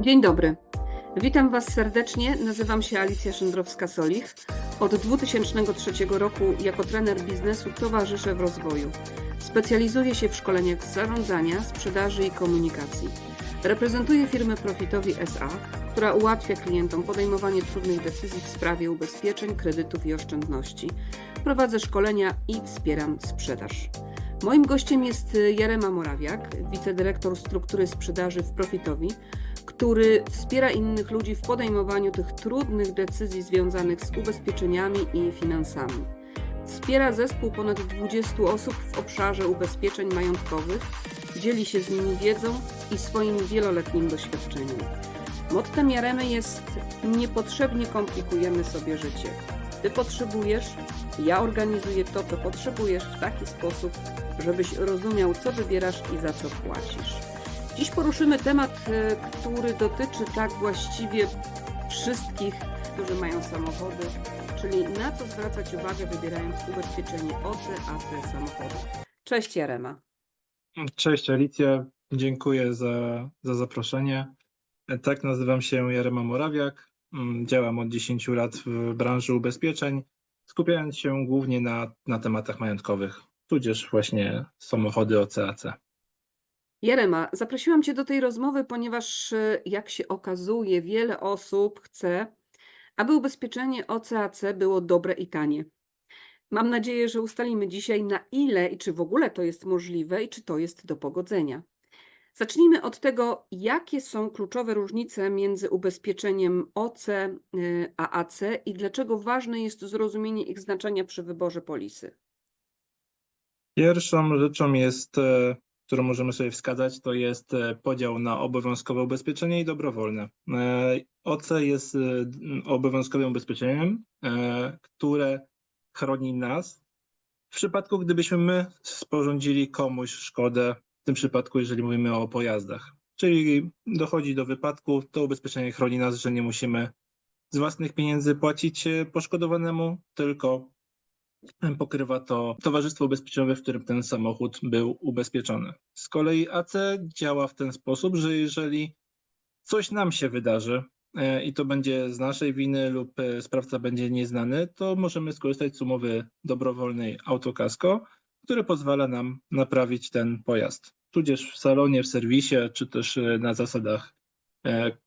Dzień dobry. Witam Was serdecznie. Nazywam się Alicja Szydrowska-Solich. Od 2003 roku jako trener biznesu towarzyszę w rozwoju. Specjalizuję się w szkoleniach z zarządzania, sprzedaży i komunikacji. Reprezentuję firmę Profitowi SA, która ułatwia klientom podejmowanie trudnych decyzji w sprawie ubezpieczeń, kredytów i oszczędności. Prowadzę szkolenia i wspieram sprzedaż. Moim gościem jest Jarema Morawiak, wicedyrektor struktury sprzedaży w Profitowi, który wspiera innych ludzi w podejmowaniu tych trudnych decyzji związanych z ubezpieczeniami i finansami. Wspiera zespół ponad 20 osób w obszarze ubezpieczeń majątkowych, dzieli się z nimi wiedzą i swoim wieloletnim doświadczeniem. Mottem Jaremy jest niepotrzebnie komplikujemy sobie życie. Ty potrzebujesz, ja organizuję to, co potrzebujesz w taki sposób, żebyś rozumiał, co wybierasz i za co płacisz. Dziś poruszymy temat, e, który dotyczy tak właściwie wszystkich, którzy mają samochody, czyli na co zwracać uwagę wybierając ubezpieczenie OC, AC samochodu. Cześć Jarema. Cześć Alicja, dziękuję za, za zaproszenie. Tak, nazywam się Jarema Morawiak. Mm, Działam od 10 lat w branży ubezpieczeń, skupiając się głównie na, na tematach majątkowych, tudzież właśnie samochody OCAC. Jarema, zaprosiłam Cię do tej rozmowy, ponieważ e, jak się okazuje, wiele osób chce, aby ubezpieczenie OCAC było dobre i tanie. Mam nadzieję, że ustalimy dzisiaj, na ile i czy w ogóle to jest możliwe i czy to jest do pogodzenia. Zacznijmy od tego, jakie są kluczowe różnice między ubezpieczeniem OC y, a AC i dlaczego ważne jest zrozumienie ich znaczenia przy wyborze polisy. Pierwszą rzeczą jest, e, którą możemy sobie wskazać, to jest e, podział na obowiązkowe ubezpieczenie i dobrowolne. E, OC jest e, obowiązkowym ubezpieczeniem, które chroni nas w przypadku, gdybyśmy my sporządzili komuś szkodę, w tym przypadku, jeżeli mówimy o pojazdach. Czyli dochodzi do wypadku, to ubezpieczenie chroni nas, że nie musimy z własnych pieniędzy płacić poszkodowanemu, tylko pokrywa to towarzystwo ubezpieczeniowe, w którym ten samochód był ubezpieczony. Z kolei AC działa w ten sposób, że jeżeli coś nam się wydarzy e, i to będzie z naszej winy lub e, sprawca będzie nieznany, to możemy skorzystać z umowy dobrowolnej autokasko, który pozwala nam naprawić ten pojazd, tudzież w salonie, w serwisie, czy też e, na zasadach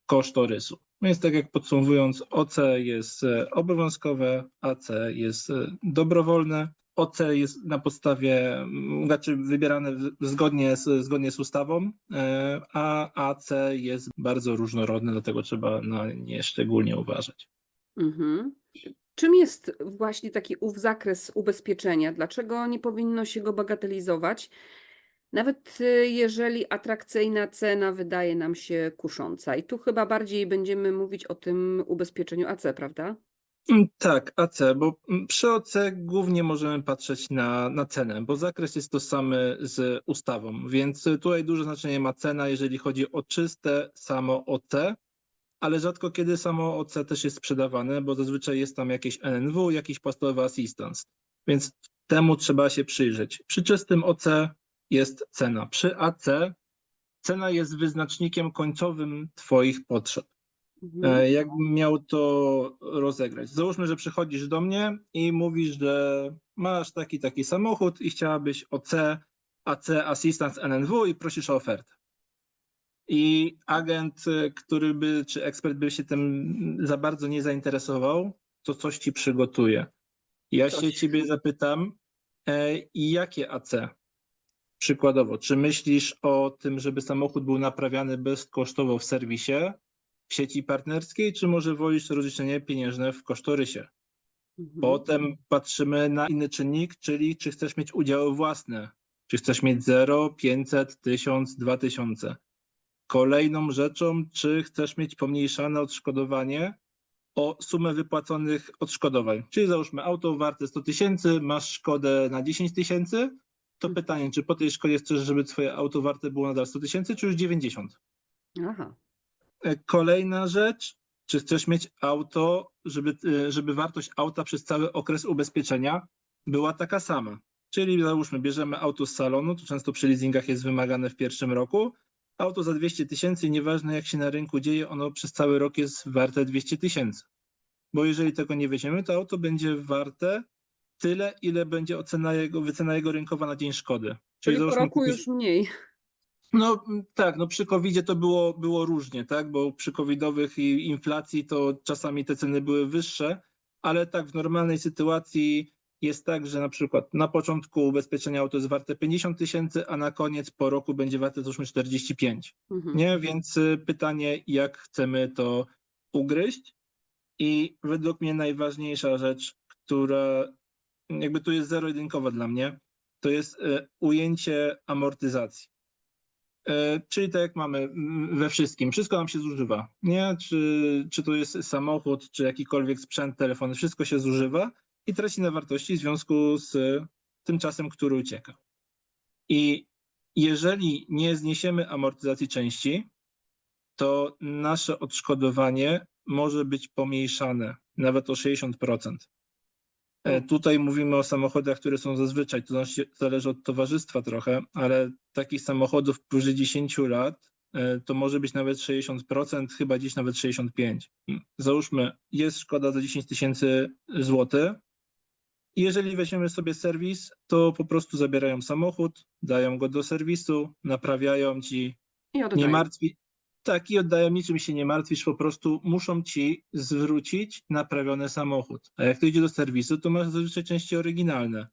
kosztorysu. Więc tak jak podsumowując, OC jest e, obowiązkowe, AC jest e, dobrowolne. OC jest na podstawie, mm, znaczy wybierane zgodnie z, zgodnie z ustawą, e, a AC jest bardzo różnorodne, dlatego trzeba na nie szczególnie uważać. Mhm. Czym jest właśnie taki ów zakres ubezpieczenia? Dlaczego nie powinno się go bagatelizować? Nawet y, jeżeli atrakcyjna cena wydaje nam się kusząca. I tu chyba bardziej będziemy mówić o tym ubezpieczeniu AC, prawda? Mm, Tak, AC, bo mm, przy OC głównie możemy patrzeć na, na cenę, bo zakres jest tożsamy z ustawą, więc y, tutaj duże znaczenie ma cena, jeżeli chodzi o czyste samo OC, ale rzadko kiedy samo OC też jest sprzedawane, bo zazwyczaj jest tam jakieś NNW, jakiś płastowy assistance, więc temu trzeba się przyjrzeć. Przy czystym OC jest cena, przy AC cena jest wyznacznikiem końcowym Twoich potrzeb. Mhm. E, Jakbym miał to rozegrać. Załóżmy, że przychodzisz do mnie i mówisz, że masz taki taki samochód i chciałabyś OC, AC Assistance NNW i prosisz o ofertę. I agent, który by, czy ekspert by się tym za bardzo nie zainteresował, to coś ci przygotuje. Ja się Coś. ciebie zapytam, e, jakie AC? Przykładowo, czy myślisz o tym, żeby samochód był naprawiany bezkosztowo w serwisie, w sieci partnerskiej, czy może wolisz rozliczenie pieniężne w kosztorysie? Mhm. Potem patrzymy na inny czynnik, czyli czy chcesz mieć udziały własne. Czy chcesz mieć 0, 500, 1000, 2000. Kolejną rzeczą, czy chcesz mieć pomniejszane odszkodowanie o sumę wypłaconych odszkodowań. Czyli załóżmy auto warte 100 tysięcy, masz szkodę na 10 tysięcy, to pytanie, czy po tej szkodzie chcesz, żeby twoje auto warte było nadal 100 tysięcy, czy już 90? Aha. E, Kolejna rzecz, czy chcesz mieć auto, żeby, e, żeby wartość auta przez cały okres ubezpieczenia była taka sama. Czyli załóżmy, bierzemy auto z salonu, to często przy leasingach jest wymagane w pierwszym roku auto za 200 tysięcy, nieważne jak się na rynku dzieje, ono przez cały rok jest warte 200 tysięcy. Bo jeżeli tego nie weźmiemy, to auto będzie warte tyle, ile będzie ocena jego, wycena jego rynkowa na dzień szkody. Czyli po załóżmy, roku kupisz- już mniej. no m, tak, no przy covid to było, było różnie, tak? Bo przy covidowych i inflacji to czasami te ceny były wyższe, ale tak w normalnej sytuacji jest tak, że na przykład na początku ubezpieczenia auto jest warte 50 tysięcy, a na koniec po roku będzie warte załóżmy 45. Mhm. Nie, więc y, pytanie, jak chcemy to ugryźć? I według mnie najważniejsza rzecz, która jakby tu jest zero-jedynkowa dla mnie, to jest y, ujęcie amortyzacji. E, Czyli tak jak mamy we wszystkim, wszystko nam się zużywa, nie? Czy, czy to jest samochód, czy jakikolwiek sprzęt, telefon, wszystko się zużywa i traci na wartości w związku z tym czasem, który ucieka. I jeżeli nie zniesiemy amortyzacji części, to nasze odszkodowanie może być pomniejszane nawet o 60%. E, Tutaj mówimy o samochodach, które są zazwyczaj, to znaczy- zależy od towarzystwa trochę, ale takich samochodów powyżej 10 lat e, to może być nawet 60%, chyba dziś nawet 65%. Załóżmy, jest szkoda za 10 tysięcy złotych. Jeżeli weźmiemy sobie serwis, to po prostu zabierają samochód, dają go do serwisu, naprawiają ci, I nie martwi. Tak, i oddają niczym się nie martwisz, po prostu muszą ci zwrócić naprawiony samochód. A jak to idzie do serwisu, to masz zazwyczaj części oryginalne.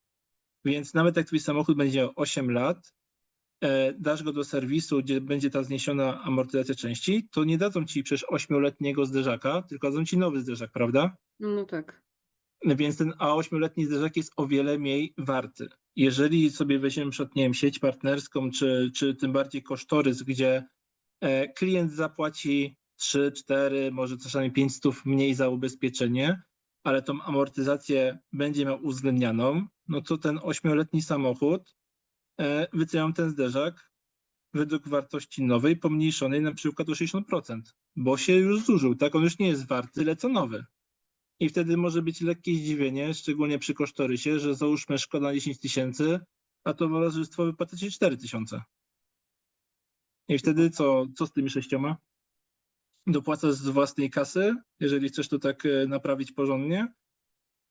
Więc nawet jak twój samochód będzie miał 8 lat, e, dasz go do serwisu, gdzie będzie ta zniesiona amortyzacja części, to nie dadzą ci przecież 8-letniego zderzaka, tylko dadzą ci nowy zderzak, prawda? No tak. Więc ten A8-letni zderzak jest o wiele mniej warty. Jeżeli sobie weźmiemy przed, nie wiem, sieć partnerską, czy, czy tym bardziej kosztorys, gdzie klient zapłaci 3, 4, może czasami 5 stów mniej za ubezpieczenie, ale tą amortyzację będzie miał uwzględnianą, no to ten 8-letni samochód e, wycenią ten zderzak według wartości nowej, pomniejszonej na przykład o 60%, bo się już zużył, tak? On już nie jest warty tyle co nowy. I wtedy może być lekkie zdziwienie, szczególnie przy kosztorysie, że załóżmy szkoda 10 tysięcy, a towarzystwo wypłaca ci 4 tysiące. I wtedy co, co z tymi sześcioma? Dopłacasz z własnej kasy, jeżeli chcesz to tak e, naprawić porządnie,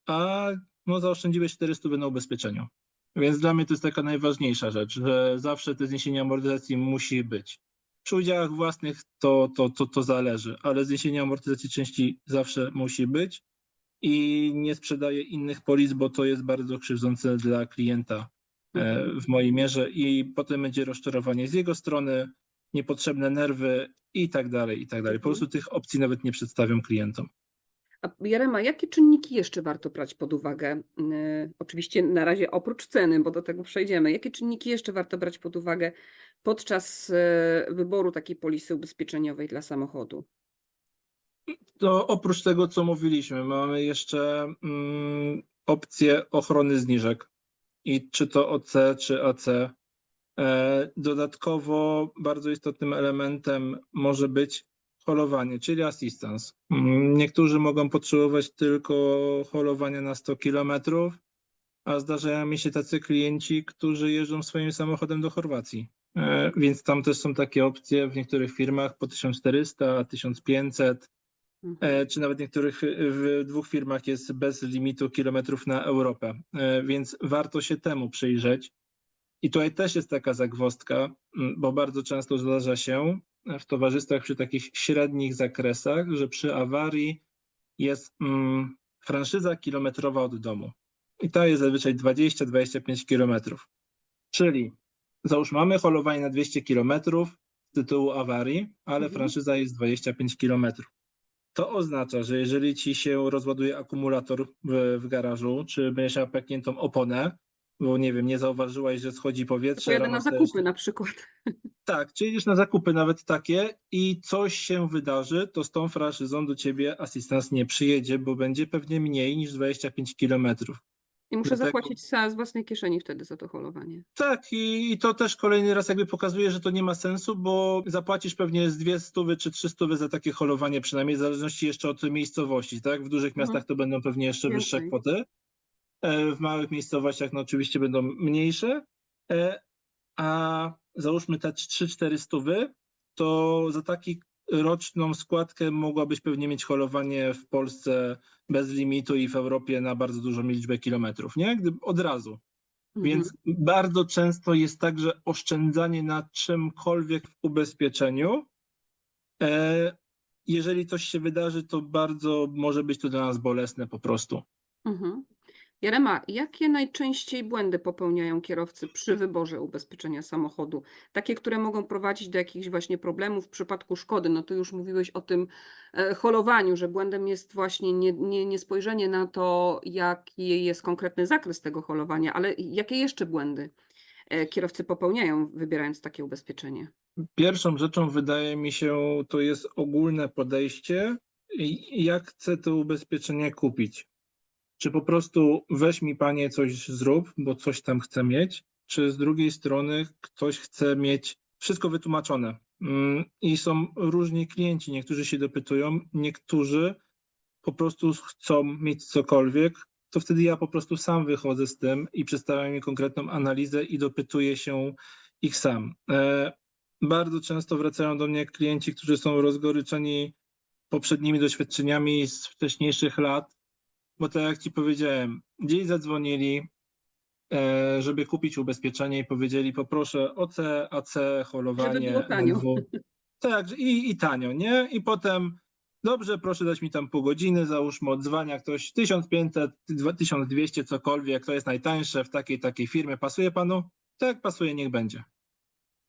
a no, zaoszczędziłeś 400 na ubezpieczeniu. Więc dla mnie to jest taka najważniejsza rzecz, że zawsze to zniesienie amortyzacji musi być. Przy udziałach własnych to, to, to, to zależy, ale zniesienie amortyzacji części zawsze musi być i nie sprzedaję innych polis, bo to jest bardzo krzywdzące dla klienta e, w mojej mierze i potem będzie rozczarowanie z jego strony, niepotrzebne nerwy i tak dalej, i tak dalej. Po prostu tych opcji nawet nie przedstawiam klientom. A Jarema, jakie czynniki jeszcze warto brać pod uwagę? Yy, Oczywiście na razie oprócz ceny, bo do tego przejdziemy. Jakie czynniki jeszcze warto brać pod uwagę podczas yy, wyboru takiej polisy ubezpieczeniowej dla samochodu? To oprócz tego, co mówiliśmy, mamy jeszcze mm, opcję ochrony zniżek. I czy to OC, czy AC. E, Dodatkowo bardzo istotnym elementem może być holowanie, czyli assistance. Mm, Niektórzy mogą potrzebować tylko holowania na 100 km, a zdarzają mi się tacy klienci, którzy jeżdżą swoim samochodem do Chorwacji. E, Więc tam też są takie opcje w niektórych firmach po 1400, 1500. Mhm. E, czy nawet niektórych w dwóch firmach jest bez limitu kilometrów na Europę, więc warto się temu przyjrzeć. I tutaj też jest taka zagwozdka, m, bo bardzo często zdarza się w towarzystwach przy takich średnich zakresach, że przy awarii jest mm, franszyza kilometrowa od domu. I to jest zazwyczaj 20-25 kilometrów. Czyli załóżmy, mamy holowanie na 200 kilometrów z tytułu awarii, ale Mhm. franszyza jest 25 kilometrów. To oznacza, że jeżeli ci się rozładuje akumulator w, w garażu, czy będziesz miał pękniętą oponę, bo nie wiem, nie zauważyłaś, że schodzi powietrze. Rano na zakupy na przykład. Tak, czy idziesz na zakupy nawet takie i coś się wydarzy, to z tą franszyzą do ciebie asystent nie przyjedzie, bo będzie pewnie mniej niż 25 kilometrów. I muszę Dlatego- zapłacić za, z własnej kieszeni wtedy za to holowanie. Tak, i, i to też kolejny raz jakby pokazuje, że to nie ma sensu, bo zapłacisz pewnie z dwie stówy czy trzy stówy za takie holowanie, przynajmniej w zależności jeszcze od miejscowości, tak? W dużych Mhm. miastach to będą pewnie jeszcze wyższe Więcej. kwoty. E, W małych miejscowościach no oczywiście będą mniejsze, e, a załóżmy te 3-4 stówy, to za taki roczną składkę mogłabyś pewnie mieć holowanie w Polsce bez limitu i w Europie na bardzo dużą liczbę kilometrów, nie? Gdy, od razu. Mhm. Więc bardzo często jest tak, że oszczędzanie na czymkolwiek w ubezpieczeniu, e, jeżeli coś się wydarzy, to bardzo może być to dla nas bolesne po prostu. Mhm. Jarema, jakie najczęściej błędy popełniają kierowcy przy wyborze ubezpieczenia samochodu? Takie, które mogą prowadzić do jakichś właśnie problemów w przypadku szkody. No tu już mówiłeś o tym e, holowaniu, że błędem jest właśnie nie, nie, nie spojrzenie na to, jaki jest konkretny zakres tego holowania, ale jakie jeszcze błędy e, kierowcy popełniają, wybierając takie ubezpieczenie? Pierwszą rzeczą wydaje mi się, to jest ogólne podejście, jak chcę to ubezpieczenie kupić. Czy po prostu weź mi panie coś zrób, bo coś tam chcę mieć, czy z drugiej strony ktoś chce mieć wszystko wytłumaczone. Mm, I są różni klienci, niektórzy się dopytują, niektórzy po prostu chcą mieć cokolwiek, to wtedy ja po prostu sam wychodzę z tym i przedstawiam im konkretną analizę i dopytuję się ich sam. E, bardzo często wracają do mnie klienci, którzy są rozgoryczeni poprzednimi doświadczeniami z wcześniejszych lat, bo tak jak ci powiedziałem, gdzieś zadzwonili, e, żeby kupić ubezpieczenie i powiedzieli poproszę OC, AC, holowanie. było tanio. Tak, i, i tanio, nie? I potem dobrze, proszę dać mi tam pół godziny, załóżmy odzwania ktoś 1500, 1200, cokolwiek, to jest najtańsze w takiej, takiej firmie. Pasuje panu? Tak, pasuje, niech będzie.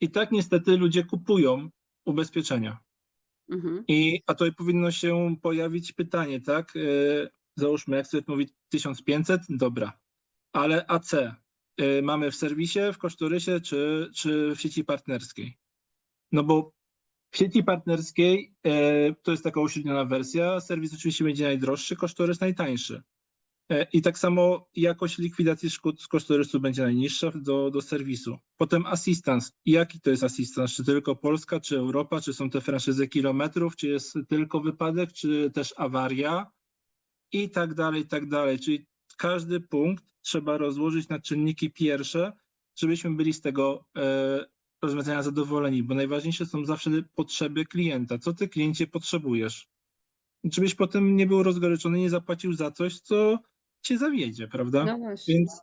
I tak niestety ludzie kupują ubezpieczenia. Mhm. I, a tutaj powinno się pojawić pytanie, tak? Załóżmy, jak sobie mówić 1500, dobra, ale AC yy, mamy w serwisie, w kosztorysie czy, czy w sieci partnerskiej? No bo w sieci partnerskiej yy, to jest taka uśredniona wersja, serwis oczywiście będzie najdroższy, kosztorys najtańszy. Yy, I tak samo jakość likwidacji szkód z kosztorysu będzie najniższa do, do serwisu. Potem assistance. Jaki to jest assistance? Czy tylko Polska, czy Europa, czy są te franszyzy kilometrów, czy jest tylko wypadek, czy też awaria i tak dalej, i tak dalej. Czyli każdy punkt trzeba rozłożyć na czynniki pierwsze, żebyśmy byli z tego e, rozwiązania zadowoleni, bo najważniejsze są zawsze potrzeby klienta. Co ty kliencie potrzebujesz? Żebyś potem nie był rozgoryczony, nie zapłacił za coś, co cię zawiedzie, prawda? No właśnie. Więc,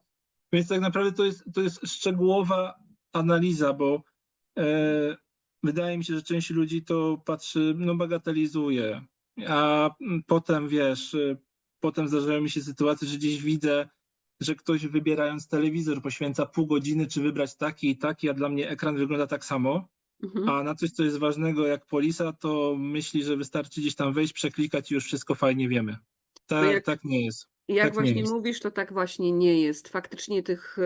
więc tak naprawdę to jest, to jest szczegółowa analiza, bo e, wydaje mi się, że część ludzi to patrzy, no bagatelizuje, a potem wiesz, potem zdarzają mi się sytuacje, że gdzieś widzę, że ktoś wybierając telewizor poświęca pół godziny, czy wybrać taki i taki, a dla mnie ekran wygląda tak samo, Mhm. a na coś, co jest ważnego jak polisa, to myśli, że wystarczy gdzieś tam wejść, przeklikać i już wszystko fajnie wiemy. Tak, jak- tak nie jest. Jak Tak nie właśnie mówisz, to tak właśnie nie jest. Faktycznie tych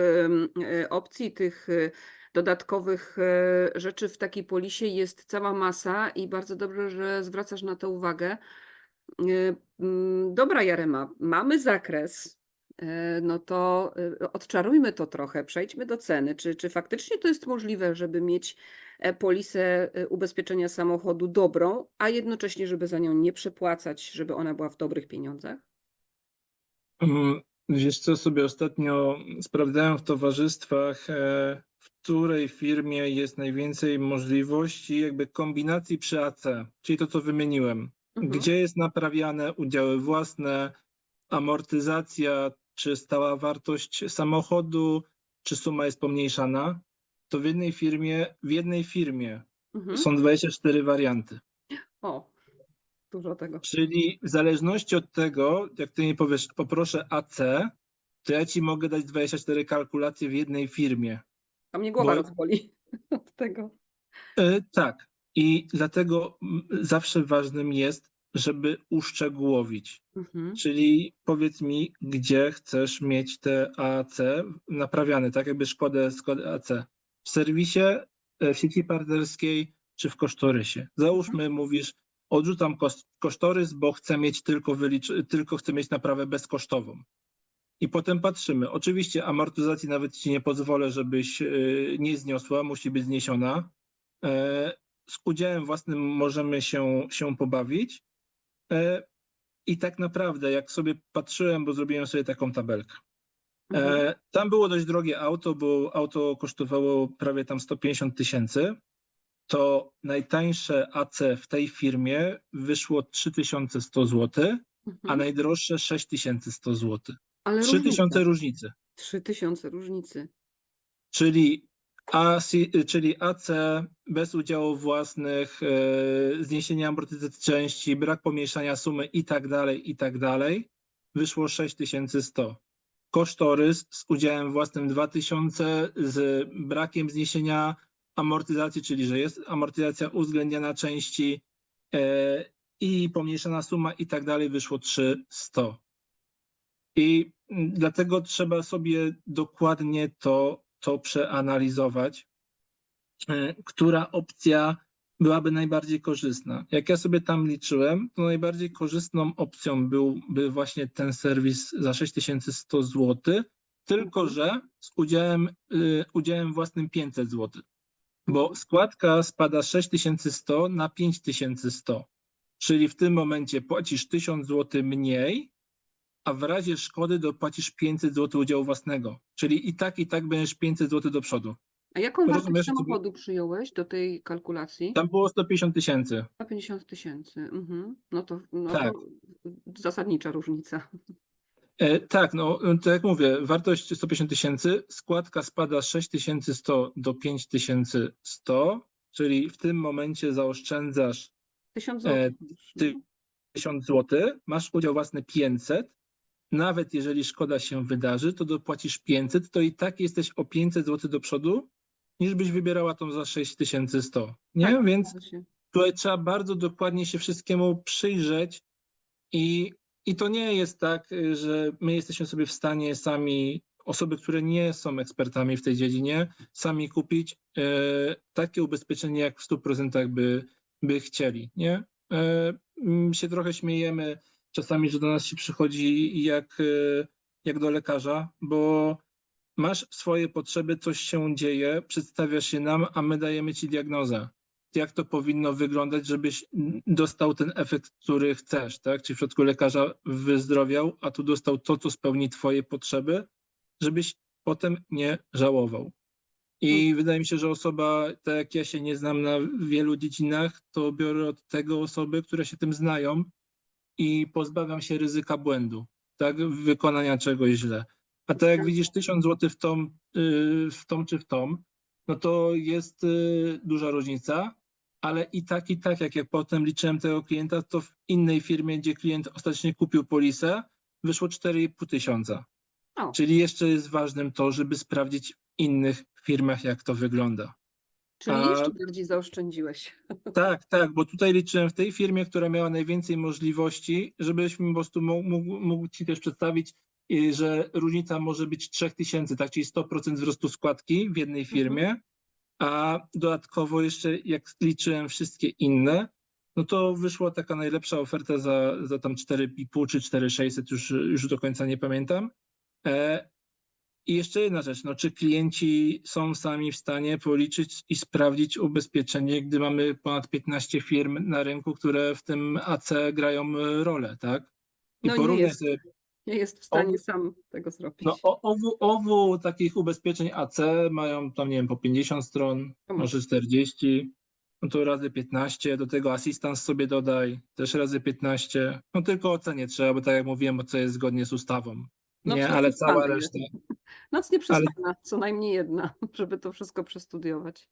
e, opcji, tych e, dodatkowych e, rzeczy w takiej polisie jest cała masa i bardzo dobrze, że zwracasz na to uwagę. E, mm, Dobra, Jarema, mamy zakres. E, No to e, odczarujmy to trochę, przejdźmy do ceny. Czy, czy faktycznie to jest możliwe, żeby mieć e, polisę ubezpieczenia samochodu dobrą, a jednocześnie, żeby za nią nie przepłacać, żeby ona była w dobrych pieniądzach? Mm, Wiesz co, sobie ostatnio sprawdzałem w towarzystwach, e, w której firmie jest najwięcej możliwości jakby kombinacji przy AC, czyli to, co wymieniłem. Mhm. Gdzie jest naprawiane udziały własne, amortyzacja, czy stała wartość samochodu, czy suma jest pomniejszana, to w jednej firmie, w jednej firmie Mhm. są 24 warianty. O, dużo tego. Czyli w zależności od tego, jak ty mi powiesz, poproszę AC, to ja ci mogę dać 24 kalkulacje w jednej firmie. A mnie głowa Bo- rozboli od tego. E, tak. I dlatego mm, zawsze ważnym jest, żeby uszczegółowić. Mhm. Czyli powiedz mi, gdzie chcesz mieć te AC naprawiane, tak jakby szkodę, szkodę AC. W serwisie, e, w sieci partnerskiej czy w kosztorysie. Załóżmy, mówisz, odrzucam kos- kosztorys, bo chcę mieć tylko, wylicz- tylko chcę mieć naprawę bezkosztową. I potem patrzymy. Oczywiście amortyzacji nawet ci nie pozwolę, żebyś e, nie zniosła, musi być zniesiona. Z udziałem własnym możemy się, się pobawić. E, I tak naprawdę, jak sobie patrzyłem, bo zrobiłem sobie taką tabelkę. Mhm. E, tam było dość drogie auto, bo auto kosztowało prawie tam 150 tysięcy. to najtańsze AC w tej firmie wyszło 3100 zł, a Mhm. najdroższe 6100 zł. Ale 3000 różnicy. 3000 różnicy. Czyli, AC, czyli AC bez udziału własnych, e, zniesienia amortyzacji części, brak pomieszania sumy i tak dalej, i tak dalej, wyszło 6100. Kosztorys z udziałem własnym 2000, z brakiem zniesienia amortyzacji, czyli że jest amortyzacja uwzględniana części e, i pomniejszana suma i tak dalej, wyszło 300. I dlatego trzeba sobie dokładnie to, to przeanalizować, która opcja byłaby najbardziej korzystna. Jak ja sobie tam liczyłem, to najbardziej korzystną opcją byłby właśnie ten serwis za 6100 zł, tylko że z udziałem, y, udziałem własnym 500 zł. Bo składka spada z 6100 na 5100, czyli w tym momencie płacisz 1000 zł mniej, a w razie szkody dopłacisz 500 zł udziału własnego. Czyli i tak, i tak będziesz 500 zł do przodu. A jaką wartość Rozumiesz, co- samochodu przyjąłeś do tej kalkulacji? Tam było 150 tysięcy. 150 tysięcy. Mhm. No to, no Tak. to zasadnicza różnica. E, tak, no tak jak mówię, wartość 150 tysięcy, składka spada z 6100 do 5100, czyli w tym momencie zaoszczędzasz 1000 E, zł. ty- 1000 zł, masz udział własny 500, nawet jeżeli szkoda się wydarzy, to dopłacisz 500, to i tak jesteś o 500 zł do przodu, niż byś wybierała tą za 6100. Nie? Tak, Więc tutaj trzeba bardzo dokładnie się wszystkiemu przyjrzeć i, i to nie jest tak, że my jesteśmy sobie w stanie sami, osoby, które nie są ekspertami w tej dziedzinie, sami kupić e, takie ubezpieczenie, jak w 100% by, by chcieli. Nie? E, się trochę śmiejemy czasami, że do nas się przychodzi jak, e, jak do lekarza, bo masz swoje potrzeby, coś się dzieje, przedstawiasz się nam, a my dajemy ci diagnozę jak to powinno wyglądać, żebyś dostał ten efekt, który chcesz, tak? Czyli w przypadku lekarza wyzdrowiał, a tu dostał to, co spełni twoje potrzeby, żebyś potem nie żałował. I wydaje mi się, że osoba, tak jak ja się nie znam na wielu dziedzinach, to biorę od tego osoby, które się tym znają i pozbawiam się ryzyka błędu, tak? Wykonania czegoś źle. A tak jak widzisz 1000 zł w tą, y, w tą czy w tą, no to jest y, duża różnica, ale i tak, i tak, jak ja potem liczyłem tego klienta, to w innej firmie, gdzie klient ostatecznie kupił polisę, wyszło 4,5 tysiąca. O. Czyli jeszcze jest ważnym to, żeby sprawdzić w innych firmach, jak to wygląda. Czyli a- jeszcze bardziej zaoszczędziłeś. Tak, tak, bo tutaj liczyłem w tej firmie, która miała najwięcej możliwości, żebyś mi po prostu mógł, mógł, Ci też przedstawić, że różnica może być 3000, tak, czyli 100% wzrostu składki w jednej firmie, a dodatkowo jeszcze jak liczyłem wszystkie inne, no to wyszła taka najlepsza oferta za, za tam 4,5 czy 4,600, już, już do końca nie pamiętam. E, I jeszcze jedna rzecz, no czy klienci są sami w stanie policzyć i sprawdzić ubezpieczenie, gdy mamy ponad 15 firm na rynku, które w tym AC grają e, rolę, tak? I No porównaj sobie, Nie jest w stanie sam tego zrobić. no owu, owu takich ubezpieczeń AC mają tam, nie wiem, po 50 stron, To może 40, no to razy 15, do tego asystans sobie dodaj, też razy 15, no tylko o cenie trzeba, bo tak jak mówiłem, co jest zgodnie z ustawą. No Nie, ale cała reszta. Noc nieprzespana, co najmniej jedna, żeby to wszystko przestudiować.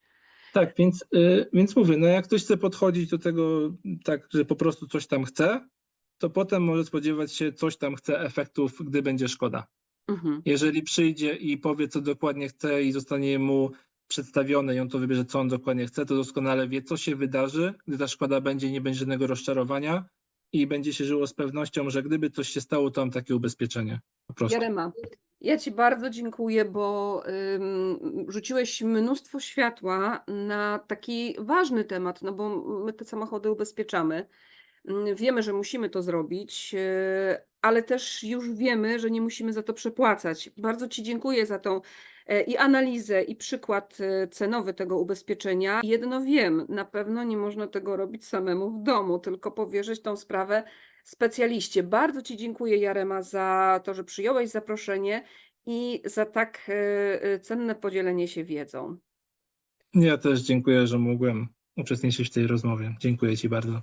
Tak, więc, y, więc mówię, no jak ktoś chce podchodzić do tego tak, że po prostu coś tam chce, to potem może spodziewać się coś tam chce efektów, gdy będzie szkoda. Mhm. Jeżeli przyjdzie i powie, co dokładnie chce i zostanie mu przedstawione i on to wybierze, co on dokładnie chce, to doskonale wie, co się wydarzy, gdy ta szkoda będzie, nie będzie żadnego rozczarowania i będzie się żyło z pewnością, że gdyby coś się stało, to mam takie ubezpieczenie. Po prostu. Jarema, ja Ci bardzo dziękuję, bo ym, rzuciłeś mnóstwo światła na taki ważny temat, no bo my te samochody ubezpieczamy. Ym, Wiemy, że musimy to zrobić, yy, ale też już wiemy, że nie musimy za to przepłacać. Bardzo Ci dziękuję za tą e, i analizę, i przykład e, cenowy tego ubezpieczenia. Jedno wiem, na pewno nie można tego robić samemu w domu, tylko powierzyć tą sprawę specjaliście. Bardzo Ci dziękuję, Jarema, za to, że przyjąłeś zaproszenie i za tak e, e, cenne podzielenie się wiedzą. Ja też dziękuję, że mogłem uczestniczyć w tej rozmowie. Dziękuję Ci bardzo.